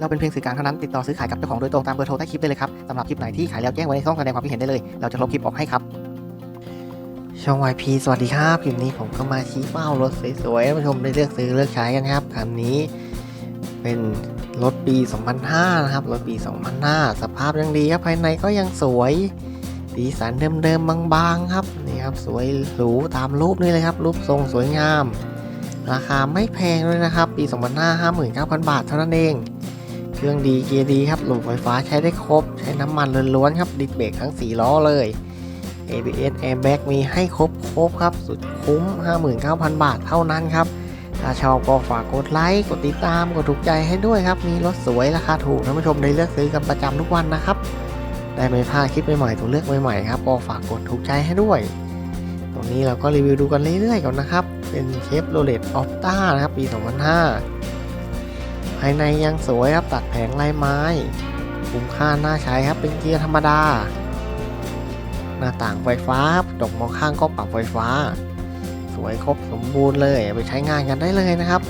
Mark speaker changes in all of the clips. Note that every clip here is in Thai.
Speaker 1: เราเป็นเพียงสื่อกลางเท่านั้นติดต่อซื้อขายกับเจ้าของโดยตรงตามเบอร์โทรใต้คลิปได้เลยครับสำหรับคลิปไหนที่ขายแล้วแจ้งไว้ในช่องแสดงความคิดเห็นได้เลย เราจะลบคลิปออกให้ครับช่อง YP สวัสดีครับคลิปนี้ผมก็มาชี้เป้ารถสวยๆให้ผู้ชมได้เลือกซื้อเลือกใช้กันครับคันนี้เป็นรถปี 2005 นะครับ รถปี 2005 สภาพยังดีครับ ภายในก็ยังสวย สีสันเดิมๆ บางๆ ครับ นี่ครับ สวยหรูตามรูปนี่เลยครับ รูปทรงสวยงาม ราคาไม่แพงด้วยนะครับ ปี 2005 59,000 บาทเท่านั้นเอง เครื่องดีเกียร์ดีครับระบบไฟฟ้าใช้ได้ครบ ใช้น้ำมันล้วนๆครับดิสเบรกทั้ง 4 ล้อเลย ABS Airbag มีให้ครบครบครับ สุดคุ้ม 59,000 บาทเท่านั้นครับ ถ้าชอบก็ฝากกดไลค์ กดติดตาม กดถูกใจให้ด้วยครับ มีรถสวยราคาถูกท่านผู้ชมได้เลือกซื้อกันประจำทุกวันนะครับ ได้ไม่พลาดคลิปใหม่ๆตัวเลือกใหม่ๆครับก็ฝากกดถูกใจให้ด้วย ตรงนี้เราก็รีวิวดูกันเรื่อยๆก่อนนะครับ เป็นเชฟโรเลตออฟต้านะครับ ปี 2005 ภายในยังสวยครับตัดแผงลายไม้ คุ้มค่าน่าใช้ครับเป็นเกียร์ธรรมดา หน้าต่างไฟฟ้าครับดอกมองข้างก็ปรับไฟฟ้า สวยครบสมบูรณ์เลย ไปใช้งานกันได้เลยนะครับ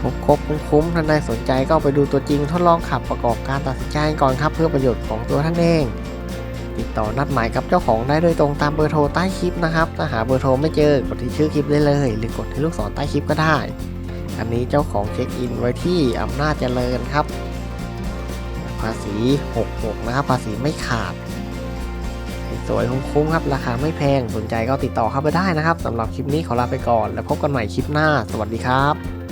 Speaker 1: ครบครบคุ้มคุ้มท่านใดสนใจก็ไปดูตัวจริงทดลองขับประกอบการตัดสินใจก่อนครับ เพื่อประโยชน์ของตัวท่านเอง ติดต่อนัดหมายกับเจ้าของได้โดยตรงตามเบอร์โทรใต้คลิปนะครับถ้าหาเบอร์โทรไม่เจอกดที่ชื่อคลิปได้เลย หรือกดที่ลูกศรใต้คลิปก็ได้ อันนี้เจ้าของเช็คอินไว้ที่อำนาจเจริญครับ ภาษี 66 นะครับ ภาษีไม่ขาด สวยคุ้มครับ ราคาไม่แพง สนใจก็ติดต่อเข้าไปได้นะครับสำหรับคลิปนี้ขอลาไปก่อน แล้วพบกันใหม่คลิปหน้า สวัสดีครับ